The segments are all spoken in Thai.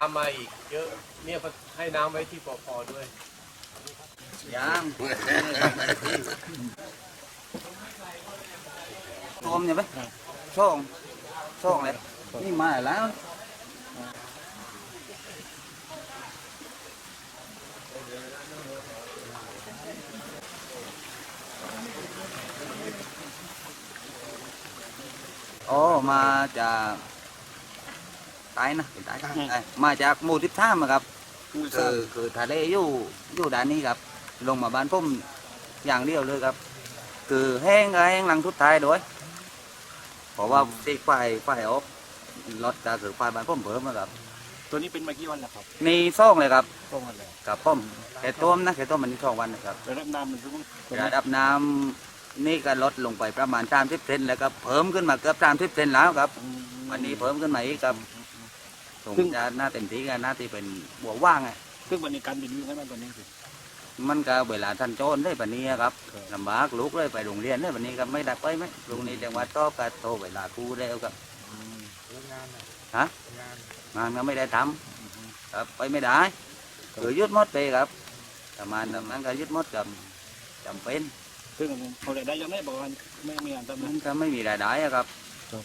ทำมาอีกเยอะเนี่ยให้น้ำไว้ที่ปอพอด้วย ยังรวมเนี่ยไหมช่องช่องเลยนี่มาแล้วโอ้มาจากใต้นะเป็นใต้เอ้ยมาจากหมู่ทิพท่ามอะครับคือคือทะเลอยู่อยู่ด้านนี้ครับ ลงมาบ้านผมอย่างเดียวเลยครับ คือแห้งก็แห้งหลังทุดท้ายด้วยเพราะว่าตีไฟไฟออกรถก็คือไฟบ้านผมเพิ่มนะครับ ตัวนี้เป็นมากี่วันแล้วครับนี่ซ่องเลยครับสองวันแล้วกับผมแค่ต้มนะแค่ต้มมันนี่สองวันนะครับระดับน้ำมันสูงระดับน้ำนี่ก็ลดลงไปประมาณสามสิบเซนแล้วก็เพิ่มขึ้นมาเกือบสามสิบเซนแล้วครับ วันนี้เพิ่มขึ้นมาอีกครับคงจะหน้าเต็มที่กันหน้าที่เป็นบัวว่างไงซึ่งวันนี้การบินวิ่งให้มันตัวนี้สิ มันก็เวลาท่านโจรได้ปานนี้ครับลำบากลูกเลยไปโรงเรียนได้ปานนี้ก็ไม่ได้ไปไหมโรงนี้จังหวัดตอบก็โทรเวลาครูแล้วครับฮะงานก็ไม่ได้ทำครับไปไม่ได้คือยึดหมดไปครับประมาณนั้นก็ยึดหมดกับจำเป็นซึ่งเขาได้ยังไม่บอกว่าไม่มีงานทำมันะนก็ไม่มีรายได้อะครับครับ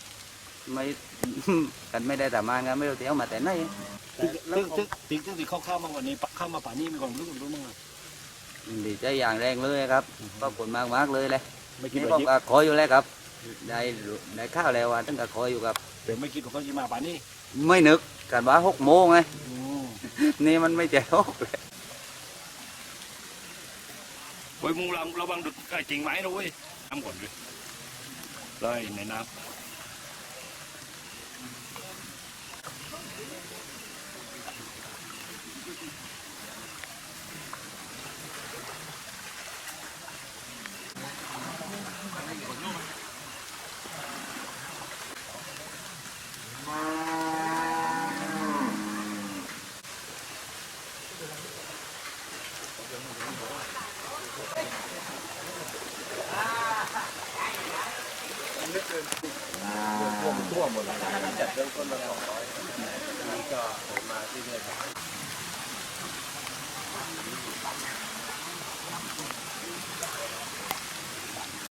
ไม่กันไม่ได้ทำงานก็ไม่รู้เที่ยวมาแต่ไหนซึ่งซึ่งซึ่งสิ่งที่เขาเข้ามาวันนี้เข้ามาป่านนี้มีความรู้สึกรู้มั้ง ดีใจอย่างแรงเลยครับขอบคุณมากมากๆเลยเลยไม่คิดนี่ว่าผมก็ขออยู่แล้วครับได้รู้ได้ข้าวแล้วว่าตั้งแต่ขออยู่ครับเดี๋ยวไม่คิดว่าเขาจะมาป่านนี้ไม่นึกกันว่าหกโมงไงอืมนี่มันไม่ใช่หกเลยโอ้ยมึงระวังระวังดุดจริงไหมนะเว้ยน้ำก่อนด้วยเลยในน้ำ ทั่วหมดเลยจัดเริ่มต้นมาสองร้อยนี่ก็ผมมาที่เรื่อย